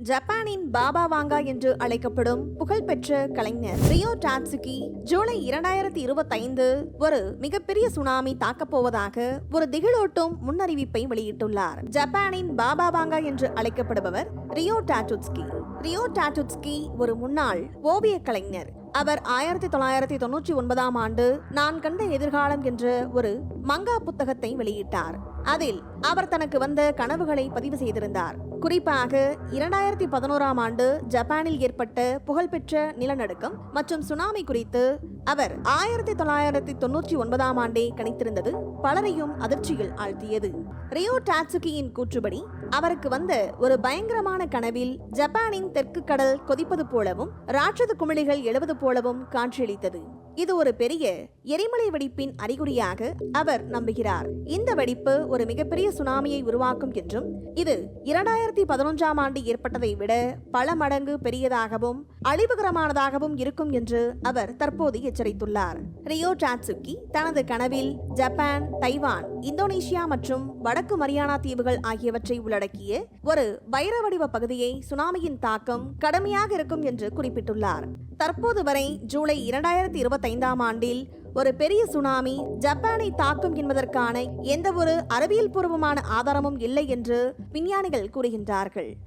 ஜப்பானின் பாபா வாங்கா என்று அழைக்கப்படும் புகழ்பெற்ற கலைஞர் ரியோ டாட்சுகி ஜூலை இரண்டாயிரத்தி இருபத்தைந்து ஒரு மிகப்பெரிய சுனாமி தாக்கப் போவதாக ஒரு திகிலோட்டும் முன்னறிவிப்பை வெளியிட்டுள்ளார். ஜப்பானின் பாபா வாங்கா என்று அழைக்கப்படுபவர் ரியோ டாட்டுஸ்கி ரியோ டாட்டுட்ஸ்கி ஒரு முன்னாள் ஓவிய கலைஞர். அவர் ஆயிரத்தி தொள்ளாயிரத்தி தொண்ணூற்றி ஒன்பதாம் ஆண்டு நான் கண்ட எதிர்காலம் என்ற ஒரு மங்கா புத்தகத்தை வெளியிட்டார். அதில் அவர் தனக்கு வந்த கனவுகளை பதிவு செய்திருந்தார். குறிப்பாக இரண்டாயிரத்தி பதினோராம் ஆண்டு ஜப்பானில் ஏற்பட்ட புகழ்பெற்ற நிலநடுக்கம் மற்றும் சுனாமி குறித்து அவர் ஆயிரத்தி தொள்ளாயிரத்தி தொண்ணூற்றி ஒன்பதாம் ஆண்டே கணித்திருந்தது பலரையும் அதிர்ச்சியில் ஆழ்த்தியது. ரியோ டாட்சுகியின் கூற்றுப்படி அவருக்கு வந்த ஒரு பயங்கரமான கனவில் ஜப்பானின் தெற்கு கடல் கொதிப்பது போலவும் ராட்சத குமிழிகள் எழுவது போலவும் காட்சியளித்தது. இது ஒரு பெரிய எரிமலை வெடிப்பின் அறிகுறியாக அவர் நம்புகிறார். இந்த வெடிப்பு ஒரு மிகப்பெரிய சுனாமியை உருவாக்கும் என்றும் இது இரண்டாயிரத்தி பதினொன்றாம் ஆண்டு ஏற்பட்டதை விட பல மடங்கு பெரியதாகவும் அழிவுகரமானதாகவும் இருக்கும் என்று அவர் தற்போது எச்சரித்துள்ளார். ரியோ டாட்சுக்கி தனது கனவில் ஜப்பான் தைவான் இந்தோனேஷியா மற்றும் வடக்கு மரியானா தீவுகள் ஆகியவற்றை உள்ளடக்கிய ஒரு வைர வடிவ பகுதியை சுனாமியின் தாக்கம் கடுமையாக இருக்கும் என்று குறிப்பிட்டுள்ளார். தற்போது வரை ஜூலை இரண்டாயிரத்தி இருபத்தைந்தாம் ஆண்டில் ஒரு பெரிய சுனாமி ஜப்பானை தாக்கும் என்பதற்கான எந்தவொரு அறிவியல் பூர்வமான ஆதாரமும் இல்லை என்று விஞ்ஞானிகள் கூறுகின்றார்கள்.